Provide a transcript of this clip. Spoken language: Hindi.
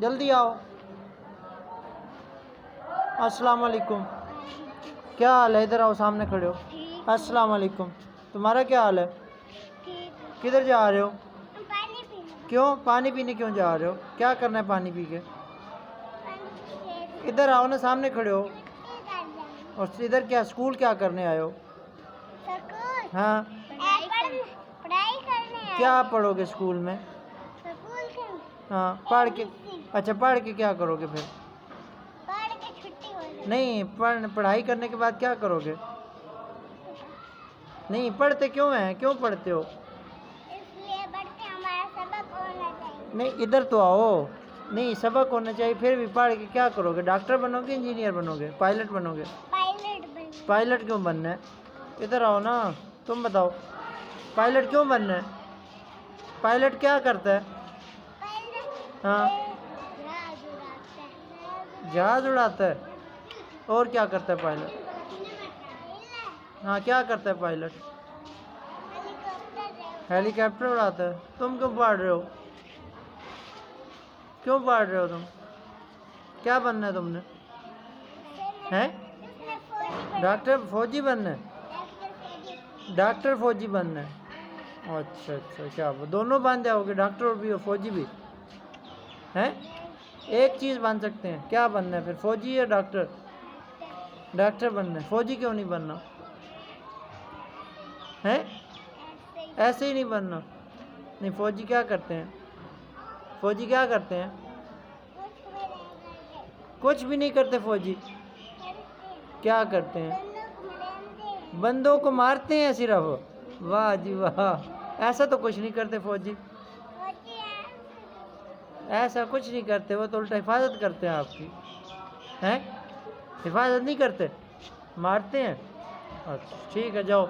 जल्दी आओ। अस्सलाम वालेकुम। क्या हाल है? इधर आओ सामने खड़े हो। अस्सलाम वालेकुम। तुम्हारा क्या हाल है? किधर जा रहे हो? पानी क्यों? पानी पीने क्यों जा रहे हो? क्या करना है पानी पी के? इधर आओ ना सामने खड़े हो। और इधर क्या स्कूल क्या करने आए हो? हाँ। पढ़ाई करने पढ़ाई करने आए क्या पढ़ोगे स्कूल में? हाँ पढ़ के अच्छा पढ़ के क्या करोगे फिर? पढ़ के छुट्टी हो नहीं पढ़ पढ़ाई करने के बाद क्या करोगे? नहीं पढ़ते क्यों हैं? क्यों पढ़ते हो? इसलिए के हमारा सबक होना चाहिए। नहीं इधर तो आओ। नहीं सबक होना चाहिए फिर भी पढ़ के क्या करोगे? डॉक्टर बनोगे इंजीनियर बनोगे पायलट बनोगे? पायलट पायलट क्यों बनना है? इधर आओ ना तुम बताओ। पायलट क्यों बनना है? पायलट क्या करता है? है। जहाज़ उड़ाता है। और क्या करता है पायलट हाँ क्या करता है पायलट हेलीकॉप्टर उड़ाता है। तुम क्यों पढ़ रहे हो? क्यों पढ़ रहे हो तुम? क्या बनना है तुमने? हैं? डॉक्टर फौजी बनना है? डॉक्टर फौजी बनना है। अच्छा अच्छा क्या दोनों बन जाओगे, डॉक्टर भी और फौजी भी? हैं? एक चीज़ बन सकते हैं। क्या बनना है फिर? फौजी या डॉक्टर? डॉक्टर बनना है। फौजी क्यों नहीं बनना? हैं? ऐसे ही नहीं बनना। नहीं, फौजी क्या करते हैं? फौजी क्या करते हैं? कुछ भी नहीं करते फौजी। क्या करते हैं? बंदों को मारते हैं सिर्फ़। वाह जी वाह। ऐसा तो कुछ नहीं करते फौजी। ऐसा कुछ नहीं करते, वो तो उल्टा हिफाजत करते हैं आपकी। हैं? हिफाजत नहीं करते? मारते हैं? अच्छा ठीक है, जाओ।